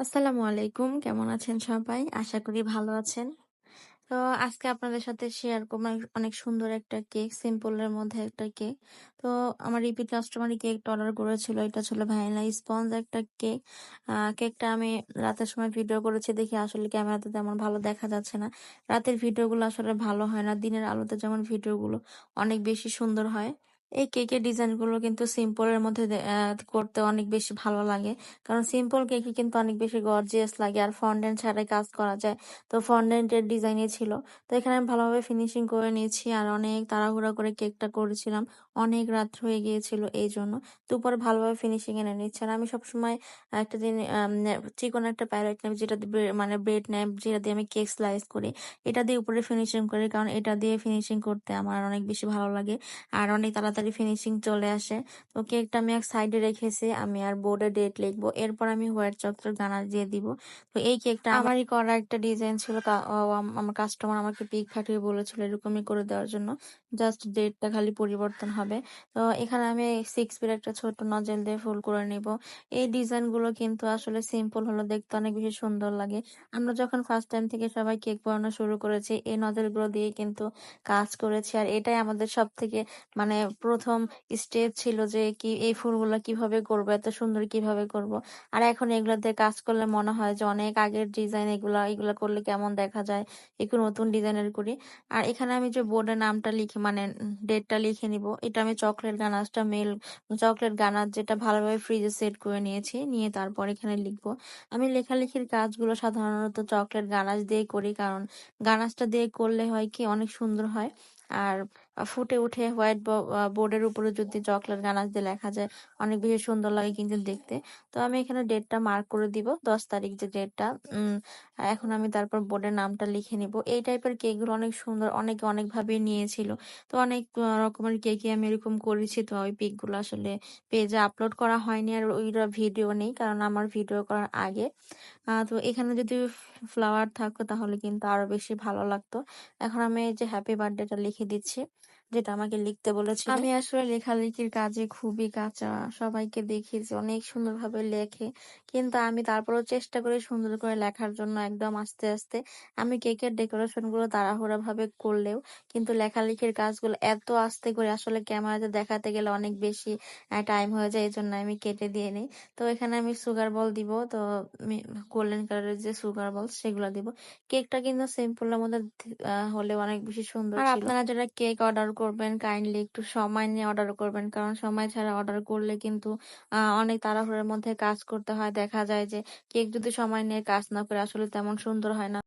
আসসালামু আলাইকুম। কেমন আছেন সবাই? আশা করি ভালো আছেন। তো আজকে আপনাদের সাথে শেয়ার করব অনেক সুন্দর একটা কেক, সিম্পলের মধ্যে একটা কেক। তো আমার রিপিট কাস্টমারই কেকটা অর্ডার করেছিল। এটা ছিল ভ্যানিলা স্পঞ্জ একটা কেক। কেকটা আমি রাতের সময় ভিডিও করেছি দেখি আসলে ক্যামেরাতে তেমন ভালো দেখা যাচ্ছে না। রাতের ভিডিওগুলো আসলে ভালো হয় না। দিনের আলোতে যেমন ভিডিওগুলো অনেক বেশি সুন্দর হয়। এই কেকের ডিজাইনগুলো কিন্তু সিম্পল এর মধ্যে করতে অনেক বেশি ভালো লাগে। কারণ সিম্পল কেকে কিন্তু অনেক বেশি গর্জিয়াস লাগে আর ফন্ডেন্ট ছাড়াই কাজ করা যায়। তো ফন্ডেন্টের ডিজাইনে ছিল। তো এখানে আমি ভালোভাবে ফিনিশিং করে নিয়েছি আর অনেক তাড়াহুড়া করে কেকটা করেছিলাম। অনেক রাত হয়ে গিয়েছিল এইজন্য। তো উপরে ভালোভাবে ফিনিশিং এনে নিচ্ছি। আর আমি সবসময় একটা জিনি আম, নে চিকন একটা প্যালেট নেব যেটা মানে ব্রেড নেব যেটা দিয়ে আমি কেক স্লাইস করি। এটা দিয়ে উপরে ফিনিশিং করি, কারণ এটা দিয়ে ফিনিশিং করতে আমার অনেক বেশি ভালো লাগে। আর অনেক তাড়াতাড়ি ফিনিশিং চলে আসে। তো কেকটা আমি এক সাইডে রেখেছি। আমি আর বোর্ডে ডেট লিখব। এরপর আমি হোয়াইট চকলেট গানাশ দিয়ে দিব। তো এই কেকটা আমারই করা একটা ডিজাইন ছিল। আমার কাস্টমার আমাকে পিক পাঠিয়ে বলেছিল এরকমই করে দেওয়ার জন্য। জাস্ট ডেটটা খালি পরিবর্তন হবে। তো এখানে আমি 6 ফিট একটা ছোট নজেল দিয়ে ফুল করে নিব। এই ডিজাইনগুলো কিন্তু আসলে সিম্পল হলেও দেখতে অনেক বেশি সুন্দর লাগে। আমরা যখন ফার্স্ট টাইম থেকে সবাই কেক বানানো শুরু করেছি এই নজেলগুলো দিয়েই কিন্তু কাজ করেছি। আর এটাই আমাদের সবথেকে মানে ১ম স্টেজ ছিল যে কি এই ফুলগুলা কীভাবে করব, এত সুন্দর কীভাবে করব। আর এখন এগুলা দিয়ে কাজ করলে মনে হয় যে অনেক আগের ডিজাইন এগুলা, এগুলা করলে কেমন দেখা যায়। একটু নতুন ডিজাইনের করি। আর এখানে আমি যে বোর্ডে নামটা লিখে মানে ডেটটা লিখে নিব। এটা আমি চকলেট গানাজটা মেল চকলেট গানাশ যেটা ভালোভাবে ফ্রিজে সেট করে নিয়েছি। নিয়ে তারপর এখানে লিখব। আমি লেখালেখির কাজগুলো সাধারণত চকলেট গানাজ দিয়ে করি। কারণ গানাজটা দিয়ে করলে হয় কি, অনেক সুন্দর হয়। আর ফুটে উঠে হোয়াইট বোর্ডের উপরে যদি চকলেট গানাশ দিয়ে লেখা যায়, অনেক বেশি সুন্দর লাগে কিন্তু দেখতে। তো আমি এখানে ডেটটা মার্ক করে দিব। ১০ তারিখ যে ডেটটা। এখন আমি তারপর বোর্ডে নামটা লিখে নিব। এই টাইপের কেকগুলো অনেক সুন্দর। অনেকে অনেকভাবেই নিয়েছিল। তো অনেক রকমের কেকই আমি এরকম করেছি। তো ওই পিকগুলো আসলে পেজে আপলোড করা হয়নি আর ওইটা ভিডিও নেই। কারণ আমার ভিডিও করার আগে। তো এখানে যদি ফ্লাওয়ার থাকতো তাহলে কিন্তু আরও বেশি ভালো লাগতো। এখন আমি এই যে হ্যাপি বার্থডেটা লিখে দিচ্ছি। যেটা আমাকে লিখতে বলেছিল। আমি আসলে লেখালেখির কাজে খুবই কাঁচা। সবাইকে দেখি যে অনেক সুন্দরভাবে লেখে। কিন্তু আমি তারপরেও চেষ্টা করি সুন্দর করে লেখার জন্য একদম আস্তে, আস্তে। আমি কেকের ডেকোরেশনগুলো তাড়াহুড়াভাবে করলেও কিন্তু লেখালেখির কাজগুলো এত আস্তে করে আসলে ক্যামেরাতে দেখাতে গেলে অনেক বেশি আ টাইম হয়ে যায়। এজন্য আমি কেটে দিয়ে নেই। তো এখানে আমি সুগার বল দিব। তো গোল্ডেন কালারের যে সুগার বল সেগুলা দিব। কেকটা কিন্তু সিম্পল এর মধ্যে আ হলেও অনেক বেশি সুন্দর ছিল। আর আপনারা যারা কেক অর্ডার করবেন কাইন্ডলি একটু সময় নিয়ে অর্ডার করবেন। কারণ সময় ছাড়া অর্ডার করলে কিন্তু অনেক তাড়াহুড়োর মধ্যে কাজ করতে হয়। দেখা যায় যে কেক যদি সময় নিয়ে কাজ না করে, আসলে তেমন সুন্দর হয় না।